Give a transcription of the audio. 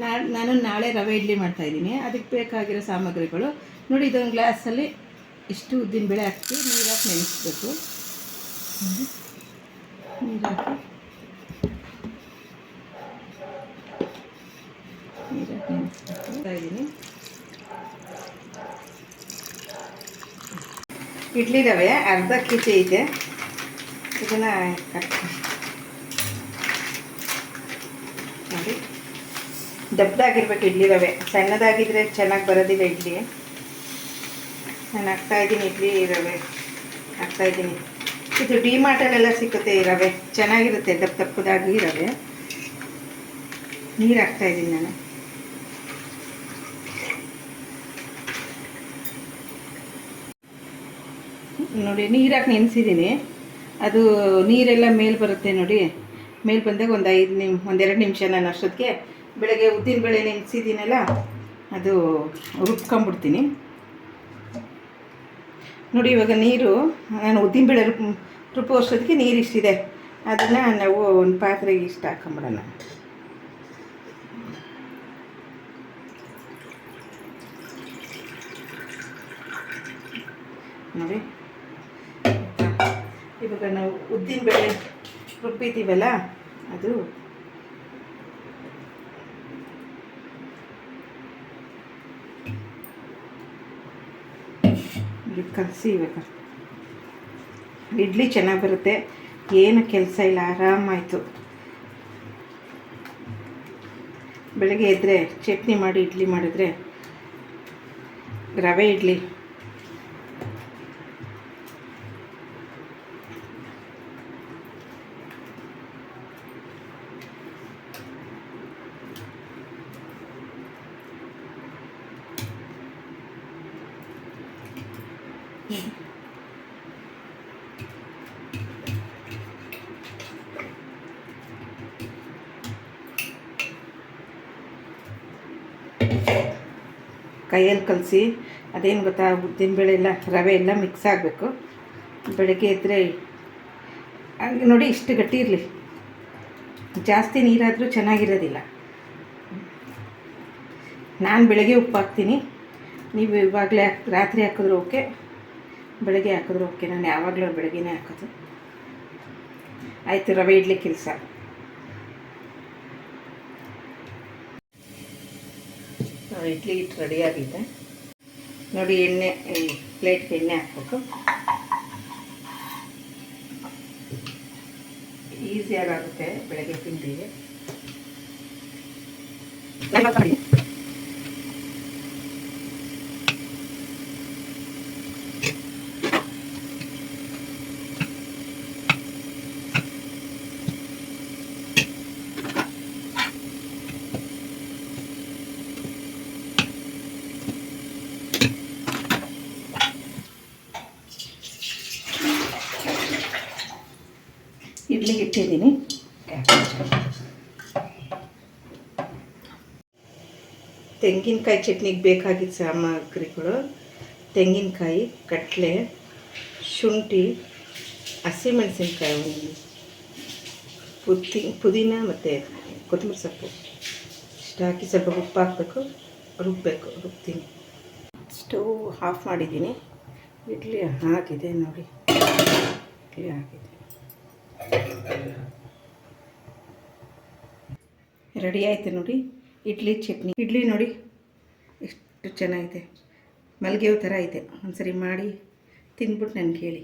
ನಾನು ನಾಳೆ ರವೆ ಇಡ್ಲಿ ಮಾಡ್ತಾ ಇದ್ದೀನಿ. ಅದಕ್ಕೆ ಬೇಕಾಗಿರೋ ಸಾಮಗ್ರಿಗಳು. ನೋಡಿ, ಇದೊಂದು ಗ್ಲಾಸಲ್ಲಿ ಇಷ್ಟು ಉದ್ದಿನ ಬೆಳೆ ಹಾಕಿ ನೀರು ಹಾಕಿ ನೆನೆಸ್ಬೇಕು ನೀರು ಹಾಕಿ ಇಡ್ಲಿ ರವೆ ಅರ್ಧ ಕೆ ಜಿ ಇದೆ. ಇದನ್ನ ಕಟ್ ನೋಡಿ. ದಪ್ಪದಾಗಿರ್ಬೇಕು ಇಡ್ಲಿ ರವೆ ಸಣ್ಣದಾಗಿದ್ರೆ ಚೆನ್ನಾಗಿ ಬರೋದಿಲ್ಲ ಇಡ್ಲಿ. ನಾನು ಹಾಕ್ತಾಯಿದ್ದೀನಿ ಇಡ್ಲಿ, ರವೆ. ಹಾಕ್ತಾಯಿದ್ದೀನಿ ಇದು ಡಿ ಮಾರ್ಟಲ್ಲೆಲ್ಲ ಸಿಕ್ಕುತ್ತೆ ಈ ರವೆ. ಚೆನ್ನಾಗಿರುತ್ತೆ ದಪ್ಪ ದಪ್ಪದಾಗಿ ರವೆ. ನೀರು ಹಾಕ್ತಾಯಿದ್ದೀನಿ ನಾನು. ನೋಡಿ ನೀರಾಕಿ ನೆನೆಸಿದ್ದೀನಿ. ಅದು ನೀರೆಲ್ಲ ಮೇಲೆ ಬರುತ್ತೆ ನೋಡಿ. ಮೇಲೆ ಬಂದಾಗ ಒಂದು ಐದು ನಿಮ್ ಒಂದೆರಡು ನಿಮಿಷ ನಾನು ಅಷ್ಟೊತ್ತಿಗೆ ಬೆಳಗ್ಗೆ ಉದ್ದಿನ ಬೇಳೆ ನೆನೆಸಿದ್ದೀನಲ್ಲ, ಅದು ರುಬ್ಕೊಂಬಿಡ್ತೀನಿ. ನೋಡಿ, ಇವಾಗ ನೀರು, ನಾನು ಉದ್ದಿನ ಬೇಳೆ ರುಬ್ ರುಬ್ಬೋಷ್ಟೊತ್ತಿಗೆ ನೀರು ಇಷ್ಟಿದೆ. ಅದನ್ನು ನಾವು ಒಂದು ಪಾತ್ರೆಗೆ ಇಷ್ಟು ಹಾಕೊಂಬಿಡೋಣ. ನೋಡಿ. ಇವಾಗ ನಾವು ಉದ್ದಿನ ಬೇಳೆ ರುಬ್ಬಿದ್ದೀವಲ್ಲ, ಅದು ಇಲ್ಲಿ ಕಲಸಿ ಇವಾಗ. ಇಡ್ಲಿ ಚೆನ್ನಾಗಿ ಬರುತ್ತೆ. ಏನು ಕೆಲಸ ಇಲ್ಲ, ಆರಾಮಾಯಿತು. ಬೆಳಗ್ಗೆ ಎದ್ದರೆ ಚಟ್ನಿ ಮಾಡಿ, ಇಡ್ಲಿ ಮಾಡಿದ್ರೆ ರವೆ ಇಡ್ಲಿ. ಕೈಯಲ್ಲಿ ಕಲಸಿ, ಅದೇನು ಗೊತ್ತಾ ಉದ್ದಿನಬೇಳೆ ಎಲ್ಲ, ರವೆ ಎಲ್ಲ ಮಿಕ್ಸ್ ಆಗಬೇಕು. ಬೆಳಗ್ಗೆ ಎದ್ದರೆ ಹಂಗೆ ನೋಡಿ ಇಷ್ಟು ಗಟ್ಟಿ ಇರಲಿ. ಜಾಸ್ತಿ ನೀರಾದರೂ ಚೆನ್ನಾಗಿರೋದಿಲ್ಲ. ನಾನು ಬೆಳಗ್ಗೆ ಉಪ್ಪು ಹಾಕ್ತೀನಿ. ನೀವು ಇವಾಗಲೇ ರಾತ್ರಿ ಹಾಕಿದ್ರೆ ಓಕೆ ಬೆಳಗ್ಗೆ ಹಾಕಿದ್ರು, ಓಕೆ, ನಾನು ಯಾವಾಗಲೂ ಬೆಳಗ್ಗೆನೇ ಹಾಕೋದು. ಆಯಿತು, ರವೆ ಇಡ್ಲಿ ಕೆಲಸ ಇಡ್ಲಿ ಹಿಟ್ಟು ರೆಡಿಯಾಗಿದೆ ನೋಡಿ, ಎಣ್ಣೆ ಪ್ಲೇಟ್ಗೆ ಎಣ್ಣೆ ಹಾಕ್ಬೇಕು. ಈಸಿಯಾಗುತ್ತೆ ಬೆಳಗ್ಗೆ ತಿಂಡಿಗೆ. ಇಡ್ಲಿಗೆ ಇಟ್ಟಿದ್ದೀನಿ. ತೆಂಗಿನಕಾಯಿ ಚಟ್ನಿಗೆ ಬೇಕಾಗಿದ್ದ ಸಾಮಗ್ರಿಗಳು, ತೆಂಗಿನಕಾಯಿ, ಕಟ್ಲೆ, ಶುಂಠಿ, ಹಸಿಮೆಣಸಿನ್ಕಾಯಿ ಒಂದು ಪುದಿ ಪುದೀನ ಮತ್ತು ಕೊತ್ತಂಬರಿ ಸೊಪ್ಪು. ಇಷ್ಟು ಹಾಕಿ ಸ್ವಲ್ಪ ಉಪ್ಪು ಹಾಕಬೇಕು ರುಬ್ಬಬೇಕು ರುಬ್ತೀನಿ. ಸ್ಟವ್ ಆಫ್ ಮಾಡಿದ್ದೀನಿ. ಇಡ್ಲಿ ಹಾಕಿದೆ ನೋಡಿ. ಇಡ್ಲಿ ಆಗಿದೆ ರೆಡಿ ಆಯಿತು ನೋಡಿ. ಇಡ್ಲಿ, ಚಟ್ನಿ. ಇಡ್ಲಿ ನೋಡಿ, ಎಷ್ಟು ಚೆನ್ನಾಗಿದೆ. ಮಲ್ಗೆ ಥರ ಐತೆ ಒಂದ್ಸರಿ ಮಾಡಿ ತಿಂದ್ಬಿಟ್ಟು ನನಗೆ ಹೇಳಿ.